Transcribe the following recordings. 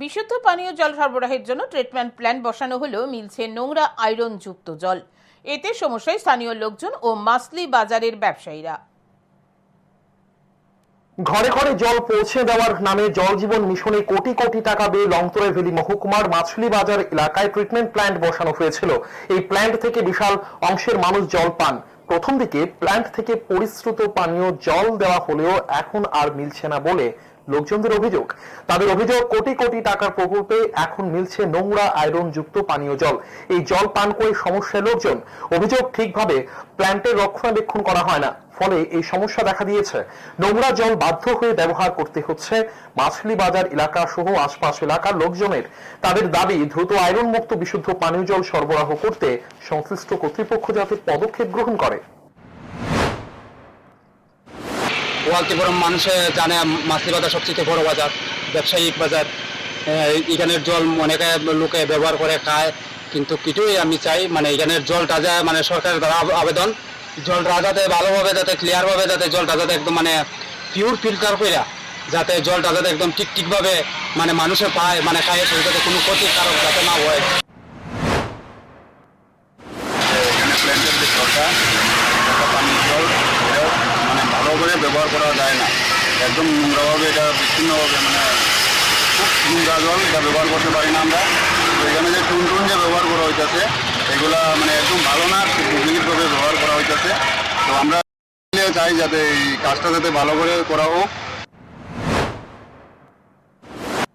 বিশুদ্ধ পানীয় জল সরবরাহের জন্য ট্রিটমেন্ট প্ল্যান্ট বসানো হলেও মিলছে নোংরা আয়রন যুক্ত জল। এতে সমস্যায় স্থানীয় লোকজন ও মাসলি বাজারের ব্যবসায়ীরা। ঘরে ঘরে জল পৌঁছে দেওয়ার নামে জল জীবন মিশনে কোটি কোটি টাকা ব্যয়ে লংতরে ভ্যালি মহকুমার মাছলি বাজার এলাকায় ট্রিটমেন্ট প্ল্যান্ট বসানো হয়েছিল। এই প্ল্যান্ট থেকে বিশাল অংশের মানুষ জল পান। প্রথম দিকে প্ল্যান্ট থেকে পরিশ্রুত পানীয় জল দেওয়া হলেও এখন আর মিলছে না বলে লোকজনদের অভিযোগ, তাদের অভিযোগ কোটি কোটি টাকার প্রকল্পে এখন মিলছে নোংরা আয়রন যুক্ত পানীয় জল। এই জল পান করে সমস্যায় লোকজন। অভিযোগ ঠিকভাবে প্ল্যান্টের রক্ষণাবেক্ষণ করা হয় না। ফলে এই সমস্যা দেখা দিয়েছে। নোংরা জল বাধ্য হয়ে ব্যবহার করতে হচ্ছে। মাছলি বাজার এলাকা সহ আশপাশ এলাকার লোকজনের। তাদের দাবি, দ্রুত আয়রন মুক্ত বিশুদ্ধ পানীয় জল সরবরাহ করতে সংশ্লিষ্ট কর্তৃপক্ষ যাতে পদক্ষেপ গ্রহণ করে। ওয়ালতিপুরম মানুষে জানে মাছলি বাজার সবচেয়ে বড় বাজার, ব্যবসায়িক বাজার। এখানের জল অনেকে লোকে ব্যবহার করে খায়, কিন্তু কিছুই আমি চাই মানে এখানের জলটা যা মানে সরকারের দ্বারা আবেদন। জলটা যাতে ভালোভাবে যাতে ক্লিয়ারভাবে যাতে জলটা যাতে একদম মানে পিওর ফিল্টার করে যাতে জলটা যাতে একদম ঠিক ঠিকভাবে মানে মানুষে পায় মানে খায় সেই যাতে কোনো ক্ষতিকারক যাতে না হয় জলটা এটা পানির জল এটা মানে ভালো করে ব্যবহার করা যায় না। একদম নোংরাভাবে এটা বিচ্ছিন্নভাবে মানে খুব নোংরা জল এটা ব্যবহার করতে পারি না আমরা। এখানে যে টুন টুন যে ব্যবহার করা হইতেছে, এগুলা মানে একদম ভালো না ডুপ্লিকেটভাবে ব্যবহার করা হইতেছে। তো আমরা চাই যাতে এই কাজটা যাতে ভালো করে করা হোক।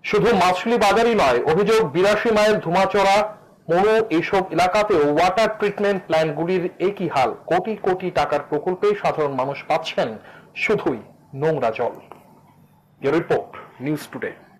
শুধু মাছলি বাজারই নয়, অভিযোগ বিরাশি মাইল ধুমাচড়া, মনো এইসব এলাকাতেও ওয়াটার ট্রিটমেন্ট প্ল্যান্টগুলির একই হাল। কোটি কোটি টাকার প্রকল্পে সাধারণ মানুষ পাচ্ছেন শুধুই নোংরা জল। Report news today.